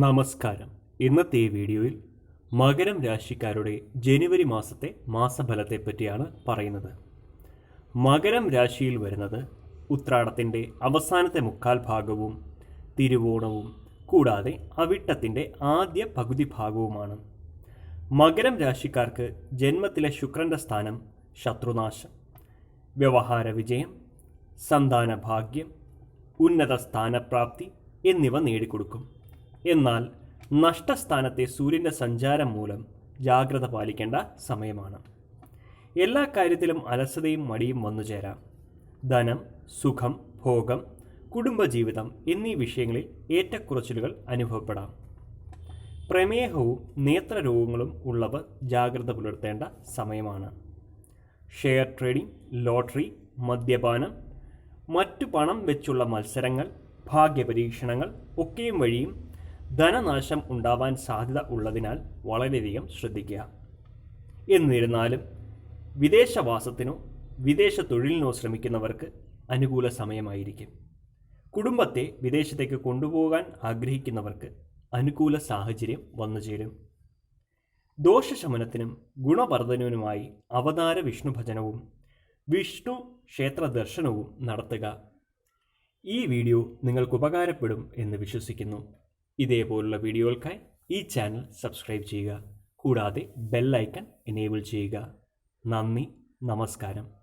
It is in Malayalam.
നമസ്കാരം. ഇന്നത്തെ ഈ വീഡിയോയിൽ മകരം രാശിക്കാരുടെ ജനുവരി മാസത്തെ മാസഫലത്തെ പറ്റിയാണ് പറയുന്നത്. മകരം രാശിയിൽ വരുന്നത് ഉത്രാടത്തിന്റെ അവസാനത്തെ മുക്കാൽ ഭാഗവും തിരുവോണവും കൂടാതെ അവിട്ടത്തിന്റെ ആദ്യ പകുതി ഭാഗവുമാണ്. മകരം രാശിക്കാർക്ക് ജന്മത്തിലെ ശുക്രന്റെ സ്ഥാനം ശത്രുനാശം വ്യവഹാര വിജയം സന്താന ഭാഗ്യം ഉന്നത സ്ഥാനപ്രാപ്തി എന്നിവ നേടിക്കൊടുക്കും. എന്നാൽ നഷ്ടസ്ഥാനത്തെ സൂര്യന്റെ സഞ്ചാരം മൂലം ജാഗ്രത പാലിക്കേണ്ട സമയമാണ്. എല്ലാ കാര്യത്തിലും അലസതയും മടിയും വന്നു ചേരാം. ധനം സുഖം ഭോഗം കുടുംബജീവിതം എന്നീ വിഷയങ്ങളിൽ ഏറ്റക്കുറച്ചിലുകൾ അനുഭവപ്പെടാം. പ്രമേഹവും നേത്രരോഗങ്ങളും ഉള്ളവർ ജാഗ്രത പുലർത്തേണ്ട സമയമാണ്. ഷെയർ ട്രേഡിംഗ് ലോട്ടറി മദ്യപാനം മറ്റു പണം വെച്ചുള്ള മത്സരങ്ങൾ ഭാഗ്യപരീക്ഷണങ്ങൾ ഒക്കെയും വഴിയും ധനനാശം ഉണ്ടാവാൻ സാധ്യത ഉള്ളതിനാൽ വളരെയധികം ശ്രദ്ധിക്കുക. എന്നിരുന്നാലും വിദേശവാസത്തിനോ വിദേശ തൊഴിലിനോ ശ്രമിക്കുന്നവർക്ക് അനുകൂല സമയമായിരിക്കും. കുടുംബത്തെ വിദേശത്തേക്ക് കൊണ്ടുപോകാൻ ആഗ്രഹിക്കുന്നവർക്ക് അനുകൂല സാഹചര്യം വന്നുചേരും. ദോഷശമനത്തിനും ഗുണവർദ്ധനവിനുമായി അവതാര വിഷ്ണു ഭജനവും വിഷ്ണു ക്ഷേത്ര ദർശനവും നടത്തുക. ഈ വീഡിയോ നിങ്ങൾക്ക് ഉപകാരപ്പെടും എന്ന് വിശ്വസിക്കുന്നു. ഇതേപോലുള്ള വീഡിയോകൾക്കായി ഈ ചാനൽ സബ്സ്ക്രൈബ് ചെയ്യുക. കൂടാതെ ബെല്ലൈക്കൺ എനേബിൾ ചെയ്യുക. നന്ദി. നമസ്കാരം.